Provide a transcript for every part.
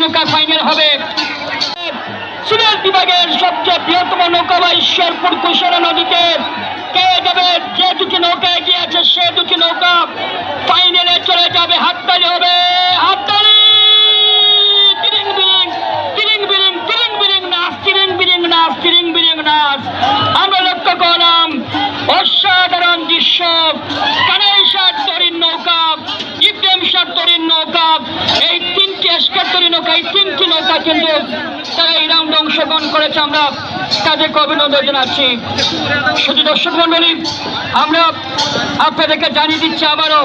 নৌকা ফাইনাল হবে। সিলেট বিভাগের সবচেয়ে বৃহত্তম নৌকা বা ঈশ্বরপুর নৌকা তিনটি নৌকা কিন্তু তারা এই রাউন্ডে অংশগ্রহণ করেছে, আমরা তাদেরকে অভিনন্দন জানাচ্ছি। শুধু দর্শক মন্ডলী আমরা আপনাদেরকে জানিয়ে দিচ্ছি আবারও,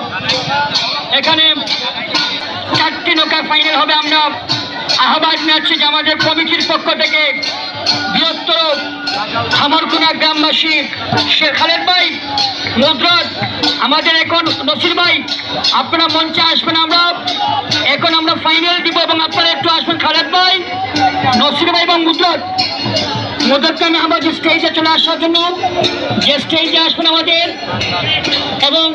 এখানে চারটি নৌকা ফাইনাল হবে। আমরা আহ্বান জানাচ্ছি যে আমাদের কমিটির পক্ষ থেকে হামরকুনা গ্রামবাসী, শেখ খালেদ ভাই মুদ্রাত আমাদের এখন নসির ভাই, আপনারা মঞ্চে আসবেন আমরা। এখন আমরা ফাইনাল দিব এবং আপনারা একটু আসবেন খালেদ ভাই, নসির ভাই এবং মুদ্রাত মুদ্রাতকে আমি আমাদের স্টেজে চলে আসার জন্য, যে স্টেজে আসবেন আমাদের, এবং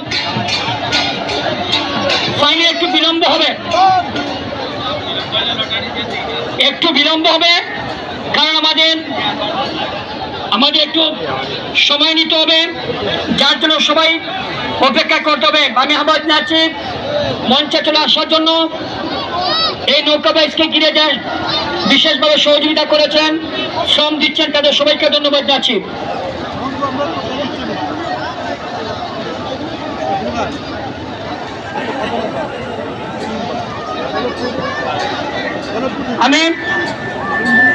ফাইনাল একটু বিলম্ব হবে। একটু বিলম্ব হবে। আমাদের একটু সময় নিতে হবে, যার জন্য সবাই অপেক্ষা করতে হবে। আমি আবার যাচ্ছি মঞ্চে চলে আসার জন্য। এই নৌকা বাইসকে ঘিরে যায় বিশেষভাবে সহযোগিতা করেছেন, শ্রম দিচ্ছেন, তাদের সবাইকে ধন্যবাদ জানাচ্ছি। আমি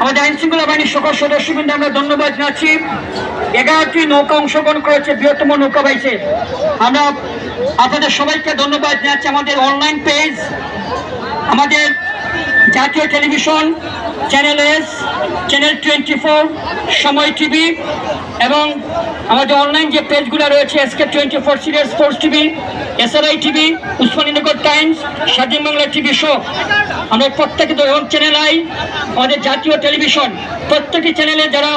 আমাদের আইন শৃঙ্খলা বাহিনীর সকল সদস্যবৃন্দ, আমরা ধন্যবাদ জানাচ্ছি। এগারোটি নৌকা অংশগ্রহণ করেছে, বৃহত্তম নৌকা বাইছে আমরা আপনাদের সবাইকে ধন্যবাদ জানাচ্ছি। আমাদের অনলাইন পেজ আমাদের জাতীয় television channel S channel twenty four Somoy TV, এবং আমাদের অনলাইন যে পেজগুলো রয়েছে SK twenty four serial sports TV SRI TV Osmaninagar Times, Swadhin Bangla TV show. আমরা প্রত্যেকে চ্যানেল আই, আমাদের জাতীয় টেলিভিশন প্রত্যেকটি চ্যানেলে যারা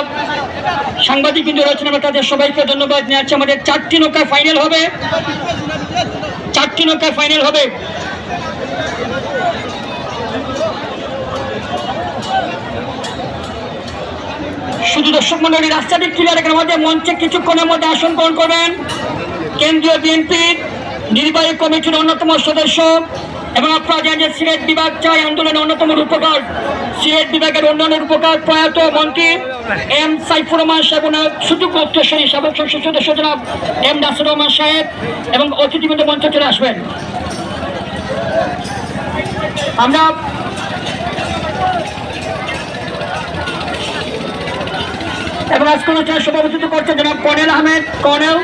সাংবাদিক কিন্তু রয়েছেন, আমরা তাদের সবাইকে ধন্যবাদ জানাচ্ছি। আমাদের চারটি নৌকায় ফাইনাল হবে। চারটি নৌকায় ফাইনাল হবে। শুধু দর্শক মন্ডলী, রাস্তাটি ক্লিয়ার আমাদের মঞ্চে কিছুক্ষণের মধ্যে আসন গ্রহণ করবেন। কেন্দ্রীয় বিএনপির নির্বাহী কমিটির অন্যতম সদস্য এবং আপনারা জানেন যে সিলেট বিভাগ চাই আন্দোলনের অন্যতম রূপকার। সিলেট বিভাগের অন্যান্য রূপকার প্রয়াত মন্ত্রী এম সাইফুর রহমান সাহেব, ওনার সুযোগ উত্তরসরী সাবেক সংসদ সদস্য জনাব এম নাসুর রহমান সাহেব এবং অতিথিবৃন্দ মঞ্চে চলে আসবেন। আমরা এবং আজকে অনুষ্ঠানে সভাপতিত্ব করছেন জনাব কর্নেল আহমেদ। কর্নেল?